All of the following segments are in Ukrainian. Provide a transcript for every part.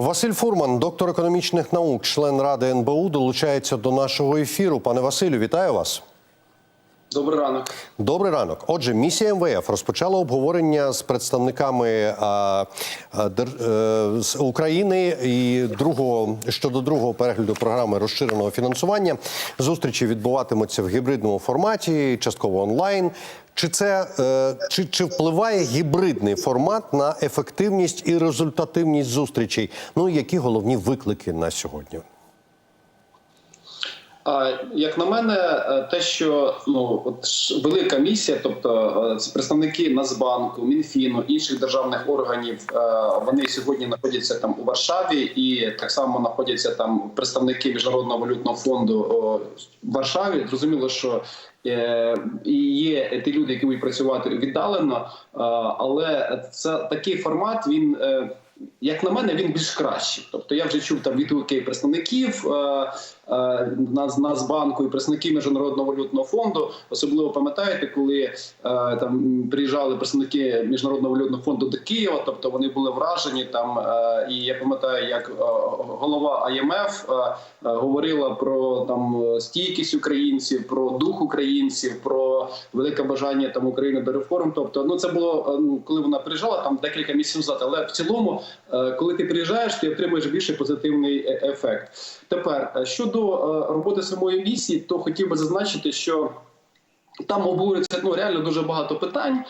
Василь Фурман, доктор економічних наук, член ради НБУ, долучається до нашого ефіру. Пане Василю, вітаю вас. Добрий ранок. Добрий ранок. Отже, місія МВФ розпочала обговорення з представниками а, а, е, з України і другого щодо другого перегляду програми розширеного фінансування. Зустрічі відбуватимуться в гібридному форматі, частково онлайн. Чи це е, чи, чи впливає гібридний формат на ефективність і результативність зустрічей? Ну які головні виклики на сьогодні? А як на мене, е, те, що ну от велика місія, тобто е, представники Нацбанку, Мінфіну, інших державних органів, е, вони сьогодні знаходяться там у Варшаві, і так само знаходяться там представники міжнародного валютного фонду в Варшаві. Зрозуміло, що і є ті люди, які будуть працювати віддалено, але це такий формат. Він як на мене, він більш кращий. Тобто я вже чув там відгуки представників е, е, Нац- Нацбанку і представників міжнародного валютного фонду. Особливо пам'ятаєте, коли е, там приїжджали представники міжнародного валютного фонду до Києва. Тобто вони були вражені там. Е, і я пам'ятаю, як е, голова ІМФ е, е, говорила про там стійкість українців, про дух українців, про велике бажання там України до реформ. Тобто, ну це було е, ну, коли вона приїжджала там декілька місяців назад. Але в цілому, коли ти приїжджаєш, ти отримуєш більше позитивний е, ефект. Тепер е, щодо е, роботи самої місії, то хотів би зазначити, що. Там обговорюється ну реально дуже багато питань.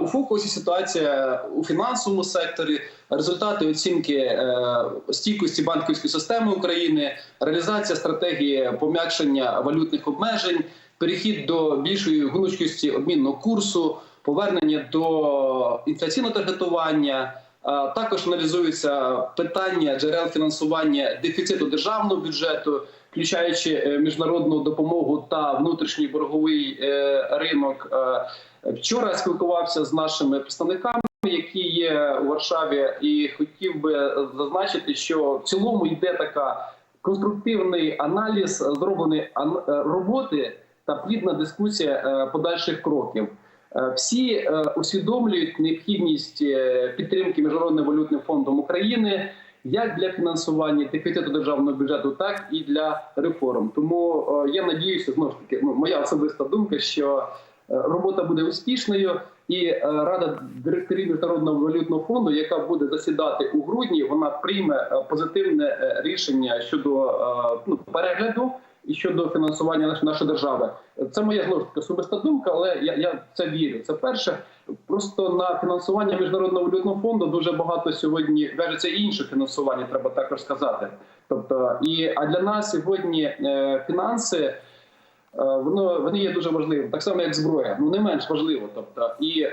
У фокусі ситуація у фінансовому секторі, результати оцінки е, стійкості банківської системи України, реалізація стратегії пом'якшення валютних обмежень, перехід до більшої гнучкості обмінного курсу, повернення до інфляційного таргетування. А, Також аналізуються питання джерел фінансування дефіциту державного бюджету, включаючи е, міжнародну допомогу та внутрішній борговий е, ринок. Е, Вчора спілкувався з нашими представниками, які є у Варшаві, і хотів би зазначити, що в цілому йде така конструктивний аналіз е, роботи та плідна дискусія е, подальших кроків. Е, Всі е, усвідомлюють необхідність е, підтримки міжнародним валютним фондом України як для фінансування дефіциту державного бюджету, так і для реформ. Тому я надіюся, знову ж таки, ну моя особиста думка, що робота буде успішною, і рада директорів міжнародного валютного фонду, яка буде засідати у грудні, вона прийме позитивне рішення щодо ну, перегляду і щодо фінансування нашої, держави. Це моя знову ж особиста думка, але я, я це вірю. Це перше. Просто на фінансування міжнародного валютного фонду дуже багато сьогодні вяжеться інше фінансування, треба також сказати. Тобто, і а для нас сьогодні е, фінанси. е, Воно вони є дуже важливим, так само як зброя, ну не менш важливо. Тобто, і е,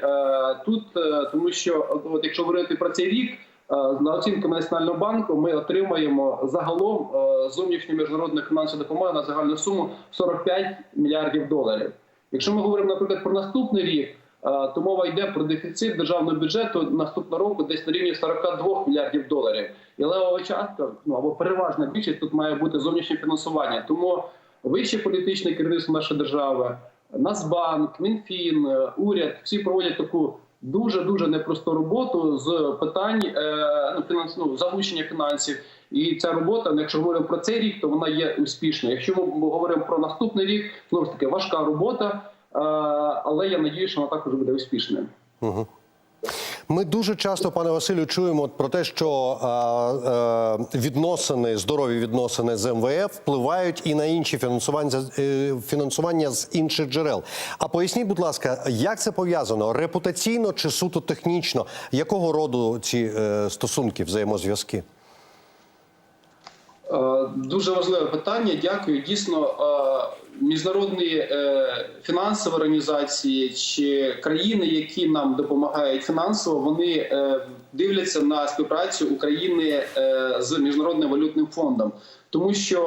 тут, е, тому що от якщо говорити про цей рік, е, на оцінками Національного банку ми отримаємо загалом е, зовнішню міжнародну фінансову допомогу на загальну суму 45 мільярдів доларів. Якщо ми говоримо, наприклад, про наступний рік, е, то мова йде про дефіцит державного бюджету наступного року десь на рівні 42 мільярдів доларів. І левова частка, ну або переважна більшість тут має бути зовнішнє фінансування. Тому вище політичне керівництво нашої держави, Нацбанк, Мінфін, е, уряд всі проводять таку дуже дуже непросту роботу з питань е, ну, фінанс, ну, залучення фінансів. І ця робота, ну, якщо говоримо про цей рік, то вона є успішною. Якщо ми говоримо про наступний рік, знову ж таки важка робота, е, але я надію, що вона також буде успішною. Ми дуже часто, пане Василю, чуємо про те, що е, відносини, здорові відносини з МВФ впливають і на інші фінансування, е, фінансування з інших джерел. А поясніть, будь ласка, як це пов'язано? Репутаційно чи суто технічно? Якого роду ці е, стосунки, взаємозв'язки? Дуже важливе питання. Дякую. Дійсно, міжнародні е, фінансові організації чи країни, які нам допомагають фінансово, вони е, дивляться на співпрацю України е, з міжнародним валютним фондом, тому що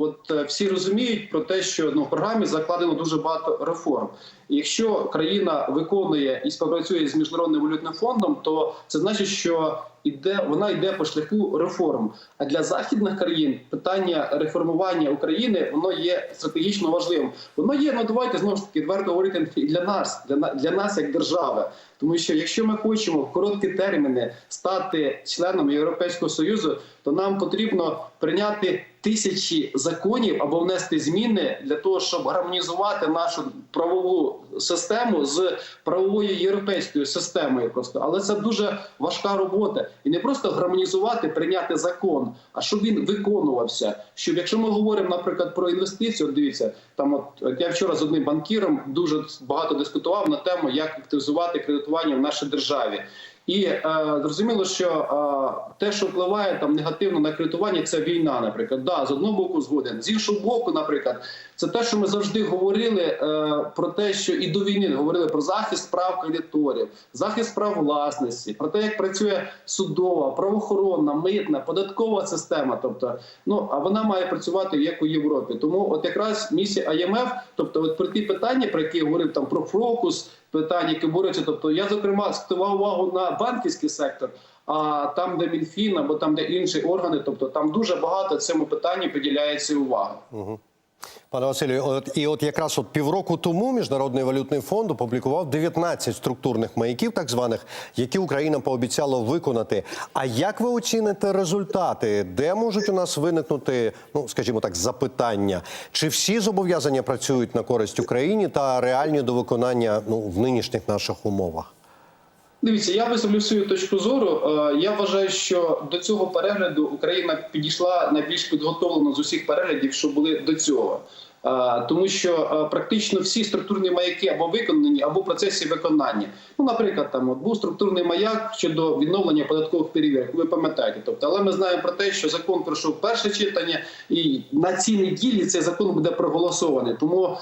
от е, всі розуміють про те, що ну в програмі закладено дуже багато реформ, Якщо країна виконує і співпрацює з міжнародним валютним фондом, то це значить, що іде вона йде по шляху реформ. А для західних країн питання реформування України воно є стратегічно важливим. Воно є. Ну давайте знову ж таки відверто говорити і для нас, для для нас як держави. Тому що якщо ми хочемо в короткі терміни стати членом Європейського союзу, то нам потрібно прийняти тисячі законів або внести зміни для того, щоб гармонізувати нашу правову систему з правовою європейською системою. Просто але це дуже важка робота, і не просто гармонізувати, прийняти закон, а щоб він виконувався. Щоб якщо ми говоримо, наприклад, про інвестиції, от дивіться, там от, от я вчора з одним банкіром дуже багато дискутував на тему, як активізувати кредитування в нашій державі. І е, зрозуміло, що е, те, що впливає там негативно на кредитування, це війна, наприклад. Да, з одного боку згоден. З іншого боку, наприклад, це те, що ми завжди говорили е, про те, що і до війни говорили про захист прав кредиторів, захист прав власності, про те, як працює судова, правоохоронна, митна, податкова система. Тобто, ну а вона має працювати як у Європі. Тому, от якраз місія ІМФ, тобто, от про ті питання, про які я говорив там про фокус питань, які борються. Тобто я зокрема скривав увагу на банківський сектор. А там, де Мінфін або там, де інші органи, тобто там дуже багато цьому питанню приділяється уваги. Пане Василю, от і от якраз от півроку тому Міжнародний валютний фонд опублікував 19 структурних маяків, так званих, які Україна пообіцяла виконати. А як ви оціните результати? Де можуть у нас виникнути, ну скажімо так, запитання? Чи всі зобов'язання працюють на користь Україні та реальні до виконання ну в нинішніх наших умовах? Дивіться, я висловлю свою точку зору. Е, Я вважаю, що до цього перегляду Україна підійшла найбільш підготовлено з усіх переглядів, що були до цього. Е, Тому що е, практично всі структурні маяки або виконані, або в процесі виконання. Ну, наприклад, там от був структурний маяк щодо відновлення податкових перевірок. Ви пам'ятаєте, тобто, але ми знаємо про те, що закон пройшов перше читання, і на цій неділі цей закон буде проголосований. Тому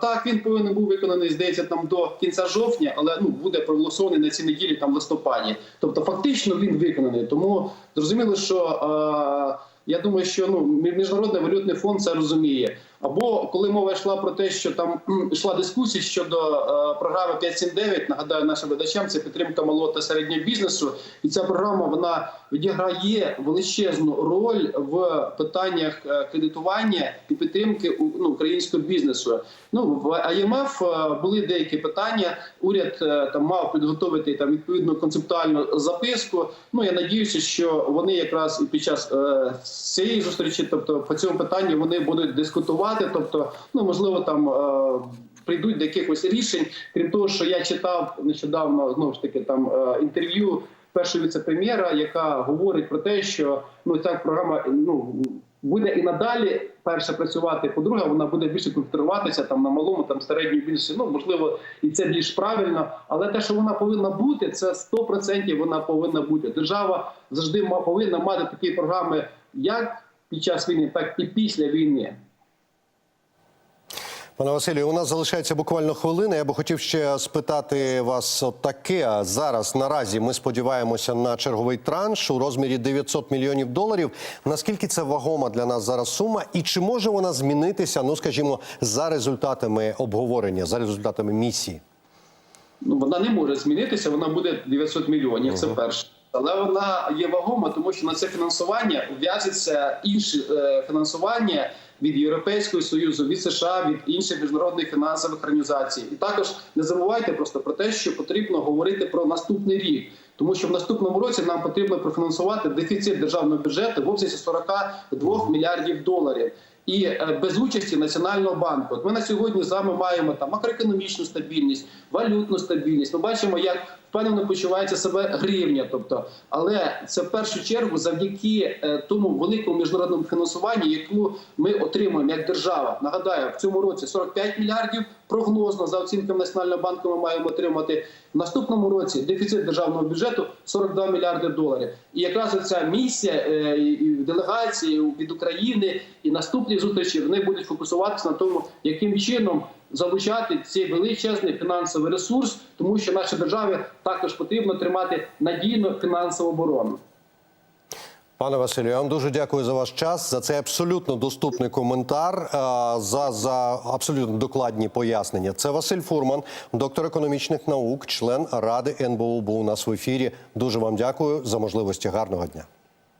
так він повинен був виконаний, здається, там до кінця жовтня, але ну буде проголосований на цій неділі, там в листопаді. Тобто, фактично він виконаний. Тому зрозуміло, що я думаю, що ну міжнародний валютний фонд це розуміє. Або коли мова йшла про те, що там йшла дискусія щодо е, програми 579, нагадаю нашим глядачам, це підтримка малого та середнього бізнесу, і ця програма вона відіграє величезну роль в питаннях е, кредитування і підтримки ну, українського бізнесу. Ну в ІМФ е, були деякі питання. Уряд е, там мав підготовити там відповідну концептуальну записку. Ну я надіюся, що вони якраз і під час е, цієї зустрічі, тобто по цьому питанню, вони будуть дискутувати. Тобто, ну можливо, там е, прийдуть до якихось рішень. Крім того, що я читав нещодавно знову ж таки там е, інтерв'ю першого віце-прем'єра, яка говорить про те, що ну ця програма ну буде і надалі перше працювати. По-друге, вона буде більше концентруватися там на малому, там середньому бізнесі. Ну можливо, і це більш правильно, але те, що вона повинна бути, це 100% вона повинна бути. Держава завжди повинна мати такі програми, як під час війни, так і після війни. Пане Василію, у нас залишається буквально хвилина. Я би хотів ще спитати вас таке. Зараз наразі ми сподіваємося на черговий транш у розмірі 900 мільйонів доларів. Наскільки це вагома для нас зараз сума, і чи може вона змінитися? Ну скажімо, за результатами обговорення, за результатами місії? ну вона не може змінитися. Вона буде 900 мільйонів. Це перше. Але вона є вагома, тому що на це фінансування в'язиться інше е, фінансування від Європейського союзу, від США, від інших міжнародних фінансових організацій. І також не забувайте просто про те, що потрібно говорити про наступний рік, тому що в наступному році нам потрібно профінансувати дефіцит державного бюджету в обсязі 42 мільярдів доларів. І е, без участі національного банку, от ми на сьогодні з вами маємо там макроекономічну стабільність, валютну стабільність. Ми бачимо, як впевнено почувається себе гривня. Тобто, але це в першу чергу завдяки е, тому великому міжнародному фінансуванню, яку ми отримуємо як держава. Нагадаю, в цьому році 45 мільярдів прогнозно за оцінками національного банку. Ми маємо отримати в наступному році дефіцит державного бюджету 42 мільярди доларів. І якраз ця місія е, делегації від України і наступні зустрічі вони будуть фокусуватися на тому, яким чином залучати цей величезний фінансовий ресурс, тому що нашій державі також потрібно тримати надійну фінансову оборону. Пане Василю, я вам дуже дякую за ваш час, за цей абсолютно доступний коментар, е, за, за абсолютно докладні пояснення. Це Василь Фурман, доктор економічних наук, член Ради НБУ, був у нас в ефірі. Дуже вам дякую за можливості. Гарного дня.